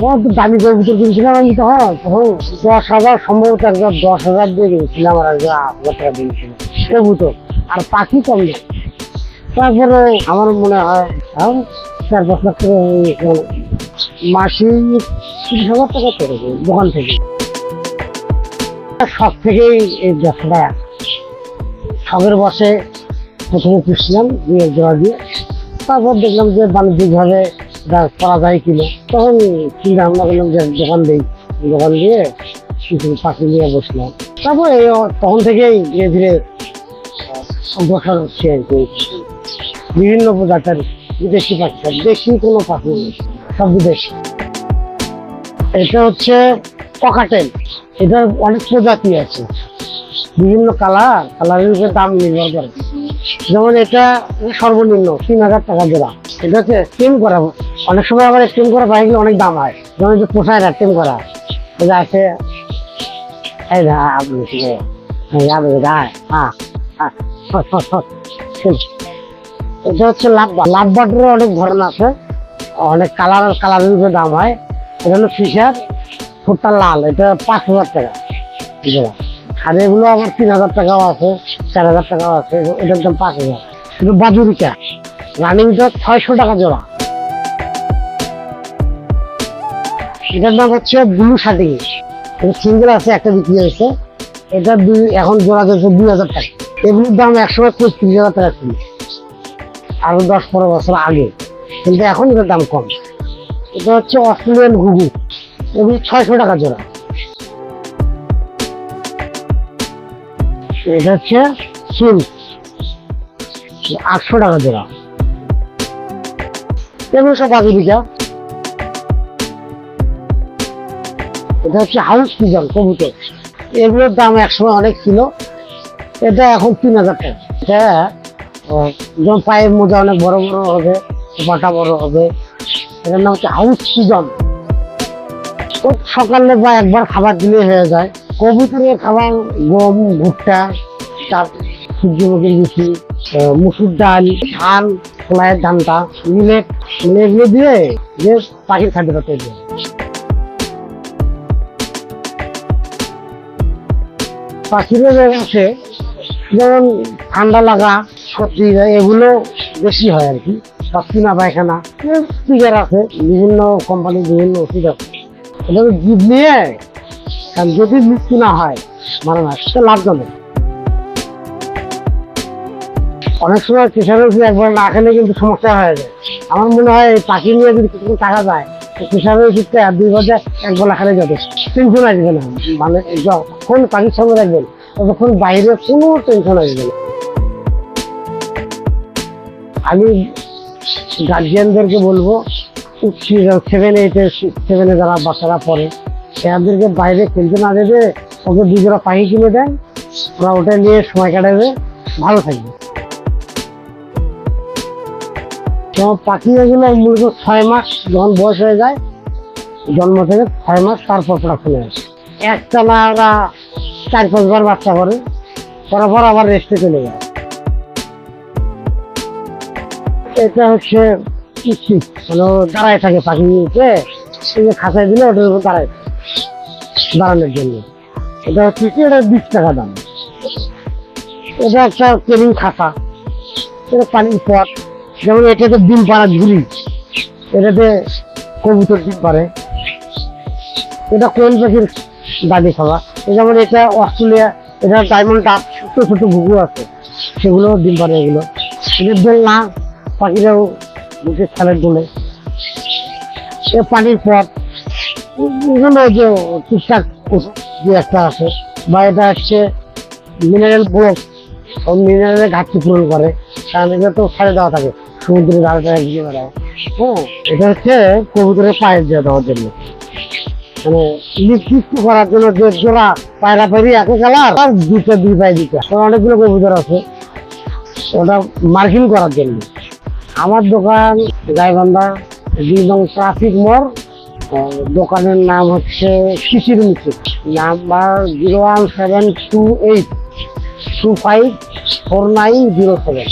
আমার তো দামি কবুতর কিনছিলাম আমি তখন তখন দশ হাজার, সম্ভবত একবার দশ হাজার দিয়ে কিনেছিলাম আর একবার আট হাজার টাকা দিয়েছিলাম আর পাখি কম নেই। তারপরে আমার মনে হয় এখন চার পাঁচ লাখ টাকা হয়ে। মাসে তিরিশ হাজার টাকা করে দোকান থেকে। সব থেকেই এই ব্যবসাটা শখের বসে প্রথমে পুষছিলাম দুই এক জোড়া দিয়ে। তারপর দেখলাম যে বাণিজ্যিকভাবে এটা করা যায় কিনা। তখন চিন্তা ভাবনা করলাম যে, দোকান দিই। দোকান দিয়ে কিছু পাখি নিয়ে বসলাম। তারপর তখন থেকেই ধীরে ধীরে অগ্রসর হচ্ছে আর কি। বিভিন্ন প্রজাতির বিদেশি পাখি দেশি কোনো পাখি নেই, সব বিদেশি। এটা হচ্ছে ককাটেল এটার অনেক প্রজাতি আছে। বিভিন্ন কালার, কালারের উপরে দাম নির্ভর করে। যেমন এটা সর্বনিম্ন তিন হাজার টাকা জোড়া। এটা হচ্ছে টেম করা। অনেক সময় আবার টেম করা বাইকগুলো অনেক দাম হয়। যেমন যে পোষায় না টেম করা। এটা আছে হ্যাঁ। এটা হচ্ছে লাভ লাভ বাটের অনেক ধরন আছে। অনেক কালার কালারের উপরে দাম হয়। এটা হলো ফিশার ফুটটা লাল। এটা পাঁচ হাজার টাকা। আর আবার তিন হাজার টাকাও আছে, চার হাজার টাকাও আছে, এটার দাম পাঁচ হাজার। কিন্তু বাজুরিকা রানিংটা ছয়শো টাকা জোড়া। এটার দাম হচ্ছে ব্লু শার্টিং সিঙ্গেল আছে, একটা বিক্রি হয়েছে। এটা দুই, এখন জোড়া যাচ্ছে দুই হাজার টাকা। এগুলোর দাম একসময় পঁয়ত্রিশ হাজার টাকা ছিল আরও দশ পনেরো বছর আগে। কিন্তু এখন এটার দাম কম। এটা হচ্ছে অস্ট্রেলিয়ান ঘুঘু। এগুলো ছয়শো টাকা জোড়া। এটা হচ্ছে সিল্ক। আটশো টাকা জোড়া। এগুলো সব বাজুরিকা এটা হচ্ছে হাউস পিজন, কবুতর। এগুলোর দাম একসময় অনেক ছিল। এটা এখন তিন হাজার টাকা। এটা পায়ের মোজা অনেক বড় বড় হবে বাটা বড় হবে, এটার নাম হচ্ছে হাউস পিজন। ও সকালে বা একবার খাবার দিলে হয়ে যায়। কবুতরের খাবার, গম, ভুট্টা তার সূর্যমুখী লুচি মুসুর ডাল ধান কলাইয়ের ধানটা মিলেট এগুলো দিয়ে যে পাখির খাদ্যটা তৈরি হয়। পাখিরও আছে যেমন ঠান্ডা লাগা, সর্দি, এগুলো বেশি হয় আর কি পাখিনা পায়খানা স্পিকার আছে, বিভিন্ন কোম্পানির বিভিন্ন ওষুধ আছে এটা জিভ নিয়ে কারণ যদি মৃত্যু না হয় মানে না সেটা লাভজনক অনেক সময় কৃষকের যদি একবার না খেলে কিন্তু সমস্যা হয়ে যায়। আমার মনে হয় এই পাখি নিয়ে যদি কিছু টাকা যায় কৃষকের ওষুধটা দুই বছর এক বেলা খেলে যথেষ্ট। টেনশন আসবে না। মানে যখন পাখির সঙ্গে রাখবেন তখন বাইরে কোনো টেনশন আসবে না। আমি গার্জিয়ানদেরকে বলব সেভেন এইটে সেভেনে যারা বাচ্চারা পড়ে এদেরকে বাইরে খেলতে না দেবে ওকে দুজোড়া পাখি কিনে দেয় ওরা ওটা নিয়ে সময় কাটাবে। ভালো থাকবে। তো পাখি এগুলো মূলত ছয় মাস যখন বয়স হয়ে যায় জন্ম থেকে ছয় মাস তারপর প্রোডাকশন হয় একটানা ওরা চার পাঁচবার বাচ্চা করে করার পর আবার রেস্টে চলে যায়। এটা হচ্ছে মানে দাঁড়ায় থাকে পাখি নিয়ে খাঁচায় দিলে ওটার উপর দাঁড়ায় থাকে, দাঁড়ানোর জন্য। এটা হচ্ছে কি? এটা বিশ টাকা দাম। এটা একটা কেবিন খাঁচা এটা পানির পট। যেমন এটাতে ডিম পাড়া ঝুলি। এটাতে কবুতর ডিম পারে এটা কোয়েল পাখির দাদি খাওয়া? যেমন এটা অস্ট্রেলিয়া, এটা ডায়মন্ড ডাক ছোট ছোট ঘুঘু আছে। সেগুলো ডিম পারে এগুলো। এদের দোল না পাখিরাও বুকে খেলার দোলে। এ পানির পথ যে ওষুধ একটা আছে, বা এটা হচ্ছে মিনারেল ব্লক মিনারেলের ঘাটতি পূরণ করে। কারণ তো ছেড়ে দেওয়া থাকে, সমুদ্রের ধারে একদিকে বেড়ায় হ্যাঁ এটা হচ্ছে কবুতরের পায়ের দিয়ে দেওয়ার জন্য। মানে নির্দিষ্ট করার জন্য যে জোড়া পায়রা পায়রি একে কালার আর দুটো দুই পায়ে দিতে অনেকগুলো কবুতর আছে, ওটা মার্কিং করার জন্য। আমার দোকান গাইবান্ধা, দুই নং ট্রাফিক মোড় দোকানের নাম হচ্ছে Shishir Mitra. Number zero one seven two eight two five four nine zero seven.